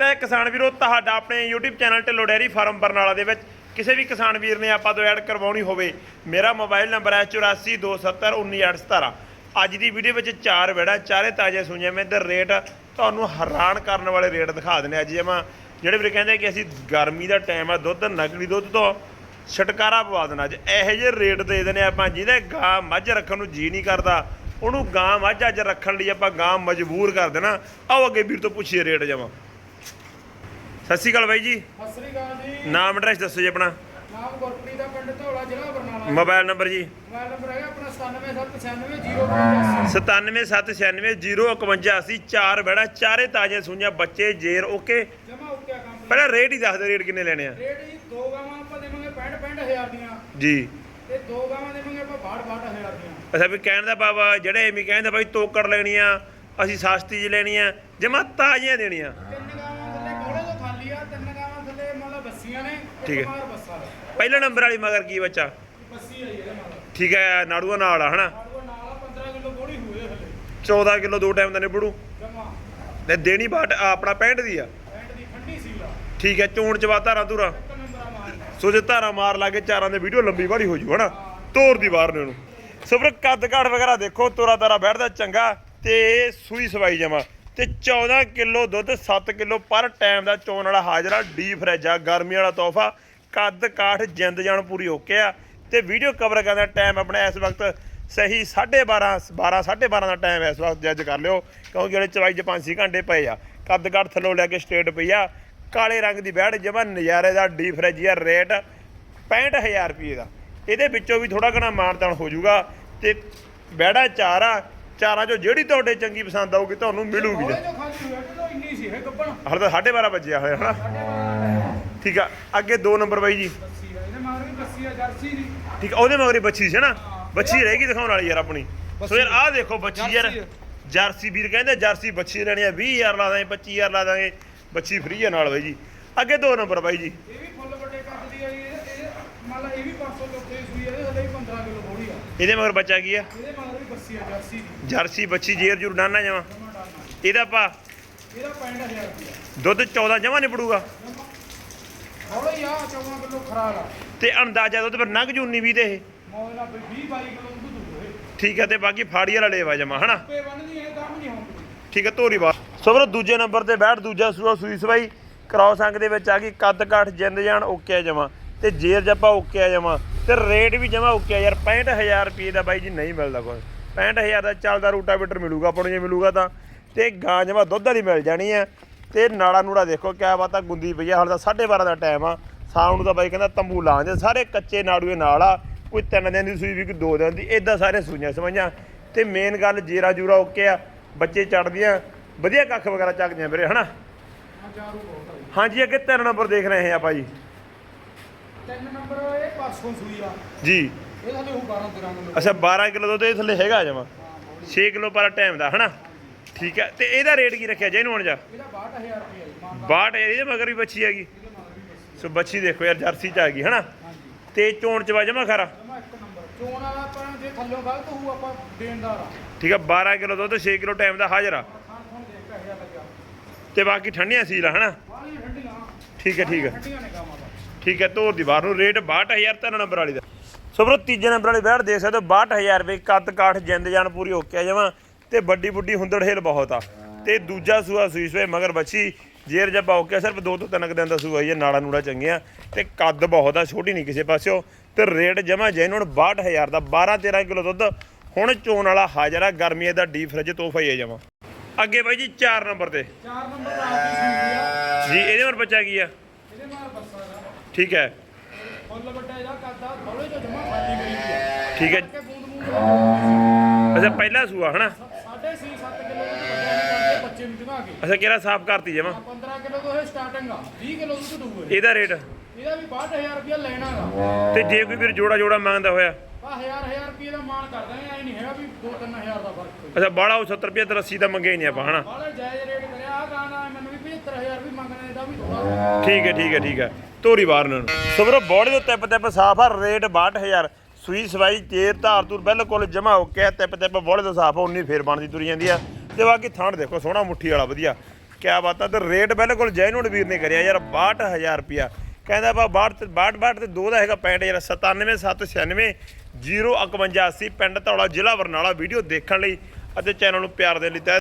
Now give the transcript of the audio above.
ਸਵਾਗਤ ਹੈ ਕਿਸਾਨ ਵੀਰੋ, ਤੁਹਾਡਾ ਆਪਣੇ YouTube channel Dhillon dairy farm Barnala ਦੇ ਵਿੱਚ ਕਿਸੇ ਵੀ ਕਿਸਾਨ ਵੀਰ ਨੇ ਆਪਾਂ ਤੋਂ ਐਡ ਕਰਵਾਉਣੀ ਹੋਵੇ, ਮੇਰਾ ਮੋਬਾਈਲ ਨੰਬਰ ਹੈ 8427191817 ਅੱਜ ਦੀ ਵੀਡੀਓ ਵਿੱਚ ਚਾਰ ਵੇੜਾ ਚਾਰੇ ਤਾਜ਼ੇ ਸੁਣਿਆ ਮੈਂ ਤੇ ਰੇਟ ਤੁਹਾਨੂੰ ਹੈਰਾਨ ਕਰਨ ਵਾਲੇ ਰੇਟ ਦਿਖਾ ਦਿੰਦੇ ਅੱਜ ਜਮਾ ਜਿਹੜੇ ਵੀਰੇ ਕਹਿੰਦੇ ਕਿ ਅਸੀਂ ਗਰਮੀ ਦਾ ਟਾਈਮ ਆ, ਦੁੱਧ, ਨਕਲੀ ਦੁੱਧ ਤੋਂ ਛਟਕਾਰਾ ਪਵਾ ਦੇਣਾ ਅੱਜ ਇਹੋ ਜਿਹੇ ਰੇਟ ਦੇ ਦੇਣੇ ਆਪਾਂ, ਜਿਹਦੇ ਗਾਂ ਮੱਝ ਰੱਖਣ ਨੂੰ ਜੀ ਨਹੀਂ ਕਰਦਾ। ਉਹਨੂੰ ਗਾਂ ਮੱਝ ਅੱਜ ਰੱਖਣ ਲਈ ਆਪਾਂ ਗਾਂ ਮਜਬੂਰ ਕਰ ਦੇਣਾ। ਆਓ ਅੱਗੇ ਵੀਰ ਤੋਂ ਪੁੱਛੀਏ ਰੇਟ ਜਮਾ। ਸਤਿ ਸ਼੍ਰੀ ਅਕਾਲ ਬਾਈ ਜੀ। ਸਤਿ ਸ੍ਰੀ ਅਕਾਲ ਜੀ। ਨਾਮ ਐਡਰੈਸ ਦੱਸੋ ਜੀ ਆਪਣਾ। ਨਾਮ ਗੁਰਪ੍ਰੀਤ ਦਾ ਪਿੰਡ ਧੌਲਾ ਜ਼ਿਲ੍ਹਾ ਬਰਨਾਲਾ ਮੋਬਾਈਲ ਨੰਬਰ ਜੀ। ਮੋਬਾਈਲ ਨੰਬਰ ਹੈਗਾ ਆਪਣਾ 97790085 9779051051 ਚਾਰ ਬੈੜਾ ਚਾਰੇ ਤਾਜ਼ੇ ਸੁਈਆਂ ਬੱਚੇ ਜੇਰ ਓਕੇ। ਜਮਾ ਉੱਕਿਆ ਕੰਮ। ਪਹਿਲਾਂ ਰੇਟ ਹੀ ਦੱਸ ਦੇ ਰੇਟ ਕਿੰਨੇ ਲੈਣੇ ਆ? ਰੇਟ ਜੀ ਦੋ ਗਾਵਾਂ ਆਪਾਂ ਦੇਵਾਂਗੇ 65 65000 ਦੀਆਂ। ਜੀ। ਤੇ ਦੋ ਗਾਵਾਂ ਦੇਵਾਂਗੇ ਆਪਾਂ 62 62000 ਦੀਆਂ। ਅੱਛਾ ਵੀ ਕਹਿਣ ਦਾ ਬਾਬਾ ਜਿਹੜੇ ਐਵੇਂ ਕਹਿੰਦੇ ਬਾਈ ਤੋਕੜ ਲੈਣੀ ਆ ਅਸੀਂ ਸਸਤੀ ਚ ਲੈਣੀ ਆ ਜਮਾ ਤਾਜ਼ੀਆਂ ਦੇਣੀਆਂ ਤਿੰਨ ਗਾਵਾਂ ਥੱਲੇ ਬੋਲੇ ਤੋਂ ਖਾਲੀ ਆ ਤਿੰਨ ਗਾਵਾਂ ਥੱਲੇ ਮਤਲਬ ਬੱਸੀਆਂ ਨੇ ਠੀਕ ਹੈ। ਇੱਕ ਨੰਬਰ ਵਾਲੀ ਮਗਰ ਕੀ ਬੱਚਾ? ਬੱਸੀ ਆਈ ਇਹਦੇ ਨਾਲ ਠੀਕ ਹੈ, ਨਾੜੂਆ ਨਾਲ ਆ, ਹਨਾ? ਆੜੂਆ ਨਾਲ 15 ਕਿਲੋ ਬੋੜੀ ਹੋਏ ਥੱਲੇ 14 ਕਿਲੋ ਦੋ ਟਾਈਮ ਦਾ ਨਿਬੜੂ। ਜਮਾ ਤੇ ਦੇਣੀ ਬਾਟ ਆਪਣਾ 65 ਦੀ ਆ। ਪੈਂਟ ਦੀ ਠੰਡੀ ਸੀਲ ਆ ਠੀਕ ਹੈ, ਚੋਣ ਚਵਾ ਧਾਰਾਂ ਧੂਰਾ। ਸੋ ਜੇ ਧਾਰਾ ਮਾਰ ਲਾ ਕੇ ਚਾਰਾਂ ਦੇ ਵੀਡੀਓ ਲੰਬੀ ਬਾੜੀ ਹੋ ਜੂ, ਹਨਾ? ਤੋਰ ਦੀ ਬਾਹਰ ਨੇ ਉਹਨੂੰ। ਸਬਰ ਕੱਦ ਕਾਠ ਵਗੈਰਾ ਦੇਖੋ ਤੋਰਾ ਤਾਰਾ ਬੈਠਦਾ, ਚੰਗਾ। ਤੇ ਸੂਈ ਸਵਾਈ ਜਮਾ। ਤੇ 14 ਕਿਲੋ ਦੁੱਧ 7 ਕਿਲੋ ਪਰ ਟਾਈਮ ਦਾ ਚੋਣ ਵਾਲਾ ਹਾਜ਼ਰਾ ਡੀ ਫਰਿੱਜ ਆ, ਗਰਮੀ ਵਾਲਾ ਤੋਹਫਾ, ਕੱਦ ਕਾਠ, ਜਿੰਦ ਜਾਨ ਪੂਰੀ ਓਕੇ ਆ। ਤੇ ਵੀਡੀਓ ਕਵਰ ਕਰਨ ਦਾ ਟਾਈਮ ਆਪਣਾ ਇਸ ਵਕਤ ਸਹੀ 12:30 12 12:30 ਦਾ ਟਾਈਮ ਇਸ ਵਕਤ ਜੱਜ ਕਰ ਲਿਓ, ਕਿਉਂਕਿ ਜਿਹੜੇ ਚਵਾਈ ਚ 5-6 ਘੰਟੇ ਪਏ ਆ। ਕੱਦ ਕਾਠ ਥੱਲੋਂ ਲੈ ਕੇ ਸਟੇਟ ਪਈ ਆ, ਕਾਲੇ ਰੰਗ ਦੀ ਬੈੜ ਜਮਾ ਨਜ਼ਾਰੇ ਦਾ ਡੀ ਫਰਿੱਜ ਆ ਰੇਟ 65000 ਰੁਪਏ ਦਾ। ਇਹਦੇ ਵਿੱਚੋਂ ਵੀ ਥੋੜਾ ਘਣਾ ਮਾਨਤਾਨ ਹੋ ਜਾਊਗਾ, ਤੇ ਬੈੜਾ ਚਾਰ ਆ ਚਾਰਾਂ ਚੋਂ ਜਿਹੜੀ ਤੁਹਾਡੇ ਚੰਗੀ ਪਸੰਦ ਆਊਗੀ ਤੁਹਾਨੂੰ ਮਿਲੂਗੀ ਬੋਲੇ ਤੋਂ ਖਾਲੀ ਹੋਇਆ ਕਿਲੋ ਇੰਨੀ ਸੀ ਇਹ ਗੱਬਣ। ਹਰ ਤਾਂ 12:30 ਵਜੇ ਹੋਇਆ ਹਨਾ? ਠੀਕ ਆ ਅੱਗੇ 2 ਨੰਬਰ ਬਾਈ ਜੀ। ਬੱਸੀ ਆ ਇਹਦੇ ਮਗਰ ਵੀ ਬੱਸੀ ਆ ਜਰਸੀ ਦੀ। ਠੀਕ ਆ ਉਹਦੇ ਮਗਰ ਹੀ ਬੱਚੀ ਸੀ ਨਾ ਬੱਚੀ ਰਹੇਗੀ ਦਿਖਾਉਣ ਵਾਲੀ ਯਾਰ ਆਪਣੀ। ਸੋ ਯਾਰ ਆਹ ਦੇਖੋ ਬੱਚੀ ਯਾਰ। ਜਰਸੀ ਆ। ਜਰਸੀ ਵੀਰ ਕਹਿੰਦੇ ਜਰਸੀ ਬੱਚੀ ਲੈਣੀ ਆ 20000 ਲਾ ਦਾਂਗੇ 25000 ਲਾ ਦਾਂਗੇ। ਬੱਚੀ ਫ੍ਰੀ ਆ ਨਾਲ ਬਾਈ ਜੀ। ਅੱਗੇ 2 ਨੰਬਰ ਬਾਈ ਜੀ। ਇਹ ਵੀ ਫੁੱਲ ਵੱਡੇ ਕੱਦ ਦੀ ਆ ਜੀ ਇਹ ਇਹ ਮੰਨ ਲਾ ਇਹ ਵੀ 500 ਲੋਕੇ ਸੂਈ ਆ, ਇਹਦੇ ਥੱਲੇ ਵੀ 15 ਕਿਲੋ ਬੋੜੀ ਆ। ਇਹਦੇ ਮਗਰ ਬੱਚਾ ਕੀ ਆ? ਇਹਦੇ ਮਗਰ ਵੀ ਬੱਸੀ ਆ ਜਰਸੀ ਦੀ। ਜਰਸੀ ਬੱਚੀ ਜੇਰ ਜੁਰ ਡਾਨਾ ਜਾਵਾਂ ਜਮਾ ਡਾਲਣਾ ਇਹਦਾ ਪਾ। ਇਹਦਾ 65000 ਰੁਪਇਆ। ਦੁੱਧ 14 ਜਮਾ ਨਹੀਂ ਪੜੂਗਾ ਹੌਲੇ ਹੀ ਆ 14 ਕਿਲੋ ਖਰਾਲ ਆ। ਤੇ ਅੰਦਾਜ਼ਾ ਦੁੱਧ ਪਰ ਨੰਗ ਜੂਨੀ ਵੀ ਤੇ ਇਹ। ਮੌਲ ਨਾਲ 20 22 ਕਿਲੋ ਦੁੱਧ ਦੂਗੇ ਠੀਕ ਹੈ ਤੇ ਬਾਕੀ ਫਾੜੀ ਵਾਲਾ ਲੇਵਾ ਜਮਾ ਹਨਾ? ਪੇ ਬੰਨਦੀ ਇਹ ਕੰਮ ਨਹੀਂ ਹੁੰਦੀ ਠੀਕ ਹੈ ਧੋਰੀ ਬਾਤ ਸੋ ਵੀਰੋ ਦੂਜੇ ਨੰਬਰ ਤੇ ਬੈਠ ਦੂਜਾ ਸੂਆ ਸੂਈ ਸਵਾਈ। ਕ੍ਰਾਸ ਅੰਗ ਦੇ ਵਿੱਚ ਆ ਗਈ ਕੱਦ ਕਾਠ ਜਿੰਦ ਜਾਨ ਓਕੇ ਜਮਾ। ਤੇ ਜੇਰ ਜੱਪਾ ਓਕੇ ਆ ਜਾਵਾਂ, ਤੇ ਰੇਟ ਵੀ ਜਮਾ ਓਕੇ ਆ ਯਾਰ 65000 ਰੁਪਏ ਦਾ ਬਾਈ ਜੀ ਨਹੀਂ ਮਿਲਦਾ ਕੋਈ 65000 ਦਾ ਚੱਲਦਾ ਰੂਟਾਵੀਟਰ ਮਿਲੂਗਾ, ਆਪਾਂ ਨੂੰ ਜੇ ਮਿਲੂਗਾ ਤਾਂ। ਤੇ ਗਾਂ ਜਮਾ ਦੁੱਧ ਵਾਲੀ ਮਿਲ ਜਾਣੀ ਆ। ਤੇ ਨਾੜਾ ਨੂੜਾ ਦੇਖੋ, ਕਿਆ ਬਾਤ ਆ, ਗੁੰਦੀ ਪਈ ਆ, ਹਾਲੇ ਤਾਂ 12:30 ਦਾ ਟਾਈਮ ਆ। ਸ਼ਾਮ ਨੂੰ ਤਾਂ ਬਾਈ ਕਹਿੰਦਾ ਤੰਬੂ ਲਾਉਂਦੇ ਸਾਰੇ ਕੱਚੇ ਨਾੜੂਏ ਨਾਲ ਆ। ਕੋਈ ਤਿੰਨ ਦਿਨ ਦੀ ਸੂਈ ਵੀ ਕੋਈ ਦੋ ਦਿਨ ਦੀ ਇਦਾਂ ਸਾਰੇ ਸੂਈਆਂ ਸਮਾਈਆਂ ਤੇ ਮੇਨ ਗੱਲ ਜੀਰਾ ਜੂਰਾ ਓਕੇ ਆ ਬੱਚੇ ਚੜਦੀਆਂ ਵਧੀਆ ਕੱਖ ਵਗੈਰਾ ਚੱਕਦੀਆਂ ਵੀਰੇ, ਹਨਾ? ਆ ਹਾਂਜੀ, ਅੱਗੇ ਤਿੰਨ ਨੰਬਰ ਦੇਖ ਰਹੇ ਹਾਂ ਆਪਾਂ ਜੀ। ਤਿੰਨ ਨੰਬਰ ਇਹ ਪਰਸੋਂ ਸੂਈ ਆ। ਜੀ। ਇਹ ਥੱਲੇ ਉਹ 12 13 ਕਿਲੋ। ਅੱਛਾ 12 ਕਿਲੋ ਦੁੱਧ ਇਹ ਥੱਲੇ ਹੈਗਾ ਜਮਾ? 6 ਕਿਲੋ। ਪਰ ਟਾਈਮ ਦਾ ਹਨਾ? ਠੀਕ ਹੈ ਤੇ ਇਹਦਾ ਰੇਟ ਕੀ ਰੱਖਿਆ ਜੇ ਇਹਨੂੰ ਹੁਣ ਜਾ? ਇਹਦਾ 62000 ਰੁਪਇਆ ਜੀ ਮਾਨ 62 ਇਹਦੇ ਮਗਰ ਵੀ ਬੱਚੀ ਹੈਗੀ? ਵੀ ਸੋ ਬੱਚੀ ਦੇਖੋ ਯਾਰ ਜਰਸੀ ਚ ਆ ਗਈ ਹਨਾ? ਤੇ ਚੋਣ ਚ ਜਮਾ ਖਰਾ ਜਮਾ ਇੱਕ ਨੰਬਰ। ਚੋਣ ਵਾਲਾ ਆਪਾਂ ਜੇ ਥੱਲੋਂ ਗਲਤ ਹੋਊ ਆਪਾਂ ਦੇਣਦਾਰ ਆ। ਠੀਕ ਹੈ 12 ਕਿਲੋ ਦੁੱਧ 6 ਕਿਲੋ ਟਾਈਮ ਦਾ ਹਾਜ਼ਰ ਆ। ਤੇ ਬਾਕੀ ਠੰਡੀਆਂ ਸੀਲ ਆ ਹਨਾ? ਠੀਕ ਹੈ ਠੀਕ ਹੈ ਠੀਕ ਹੈ ਤੋਰ ਦੀ ਬਾਹਰ ਨੂੰ ਰੇਟ 62000 ਤਿੰਨ ਨੰਬਰ ਵਾਲੀ ਦਾ। ਸੋ ਬਰੋ ਤੀਜੇ ਨੰਬਰ ਵਾਲੀ ਬੈਠ ਦੇਖ ਸਕਦੇ ਹੋ 62000 ਰੁਪਏ ਕੱਦ ਕਾਠ ਜਿੰਦ ਜਾਨ ਪੂਰੀ ਓਕੇ ਆ ਜਾਵਾਂ ਤੇ ਵੱਡੀ ਬੁੱਢੀ ਹੁੰਦੜ ਹਿਲ ਬਹੁਤ ਆ। ਤੇ ਦੂਜਾ ਸੂਆ ਸੂਈ ਸੂਏ ਮਗਰ ਬੱਚੀ ਜੇਰ ਜੱਬਾ ਓਕੇ ਸਿਰਫ ਦੋ ਤੋਂ ਤਿੰਨ ਕੁ ਦਿਨ ਦਾ ਸੂਆ ਹੀ ਹੈ ਨਾੜਾ ਨੂੜਾ ਚੰਗੀਆਂ। ਤੇ ਕੱਦ ਬਹੁਤ ਆ ਛੋਟੀ ਨਹੀਂ ਕਿਸੇ ਪਾਸਿਓ। ਤੇ ਰੇਟ ਜਮਾ ਜੈਨੂਨ 62000 ਦਾ 12 13 ਕਿਲੋ ਦੁੱਧ। ਹੁਣ ਚੋਣ ਵਾਲਾ ਹਾਜ਼ਰ ਆ ਗਰਮੀਆਂ ਦਾ ਡੀਪ ਫ੍ਰਿਜ ਤੋਹਫਾ ਹੀ ਹੈ ਜਮਾ ਅੱਗੇ ਬਾਈ ਜੀ 4 ਨੰਬਰ ਤੇ। ਚਾਰ ਨੰਬਰ ਰਾਤ ਦੀ ਸੂਈ ਆ। ਜੀ ਇਹਦੇ ਮਰ ਬੱਚਾ ਕੀ ਆ? ਇਹਦੇ ਮਗਰ ਬੱਸਾ ਦਾ ਠੀਕ ਹੈ। ਫੁੱਲ ਵੱਡਾ ਇਹਦਾ ਕਰਦਾ ਥੋੜੇ ਜਿਹਾ ਜਮਾ ਖਾਲੀ ਗਈ ਆ ਠੀਕ ਹੈ। ਅੱਛਾ ਪਹਿਲਾ ਸੂਆ ਹਨਾ? ਸਾਢੇ 6 7 ਕਿਲੋ ਦੁੱਧ ਵੱਡਿਆਂ ਨੇ ਕਰਦੇ ਬੱਚੇ ਨੂੰ ਜਮਾ ਕੇ ਅੱਛਾ ਕਿਹੜਾ ਸਾਫ਼ ਕਰਤੀ ਜਮਾ? 15 ਕਿਲੋ ਤੋਂ ਇਹ ਸਟਾਰਟਿੰਗ ਆ 20 ਕਿਲੋ ਦੁੱਧ ਦੂਏ ਇਹਦਾ ਰੇਟ? ਇਹਦਾ ਵੀ 62000 ਰੁਪਇਆ ਲੈਣਾਗਾ ਤੇ ਜੇ ਕੋਈ ਵੀਰ ਜੋੜਾ ਜੋੜਾ ਮੰਗਦਾ ਹੋਇਆ? ਆ 1000 1000 ਰੁਪਏ ਦਾ ਮਾਨ ਕਰਦਾ ਐ ਨਹੀਂ ਹੈਗਾ ਵੀ 2-3000 ਦਾ ਫ਼ਰਕ ਅੱਛਾ ਬਾੜਾ ਉਹ 70 ਰੁਪਏ ਤੇ 80 ਦਾ ਮੰਗੇ ਨਹੀਂ ਆਪਾਂ ਹਨਾ? ਬਾਲੇ ਜਾਇਜ਼ ਰੇਟ ਕਰਿਆ ਆ ਗਾਣਾ ਮੈਨੂੰ ਵੀ 75000 ਵੀ ਮੰਗਣਾ ਇਹਦਾ ਵੀ ਥੋੜਾ ਠੀਕ ਹੈ ਠੀਕ ਹੈ ਠੀਕ ਹੈ। ਧੋਰੀ ਬਾਹਰ ਨੂੰ। ਸੋ ਵੀਰੋ, ਬੋਡੀ ਦੇ ਟਿਪ ਟਿਪ ਸਾਫ਼ ਆ, ਰੇਟ 62000 ਸੂਈ ਸਵਾਈ ਤੇਰ ਧਾਰ ਤੂਰ ਬਿਲਕੁਲ ਜਮਾ ਹੋ ਕੇ ਟਿਪ ਟਿਪ ਬੋਡੀ ਦਾ ਸਾਫ਼ ਆ ਉਨੀ ਫੇਰ ਬਣਦੀ ਤੁਰੀ ਜਾਂਦੀ ਆ। ਤੇ ਬਾਕੀ ਥਾਣ ਦੇਖੋ, ਸੋਹਣਾ ਮੁੱਠੀ ਵਾਲਾ, ਵਧੀਆ। ਕਿਆ ਬਾਤ ਆ, ਤੇ ਰੇਟ ਬਿਲਕੁਲ ਜੈਨੂਨ ਵੀਰ ਨੇ ਕਰਿਆ ਯਾਰ 62000 ਰੁਪਿਆ ਕਹਿੰਦਾ ਬਾ 62 ਤੇ 62 ਤੇ 2 ਦਾ ਹੈਗਾ 65 ਯਾਰ 97796 05180 ਪਿੰਡ ਧੌਲਾ, ਜ਼ਿਲ੍ਹਾ ਬਰਨਾਲਾ। ਵੀਡੀਓ ਦੇਖਣ ਲਈ ਅਤੇ ਚੈਨਲ ਨੂੰ ਪਿਆਰ ਦੇਣ ਲਈ ਤਹਿ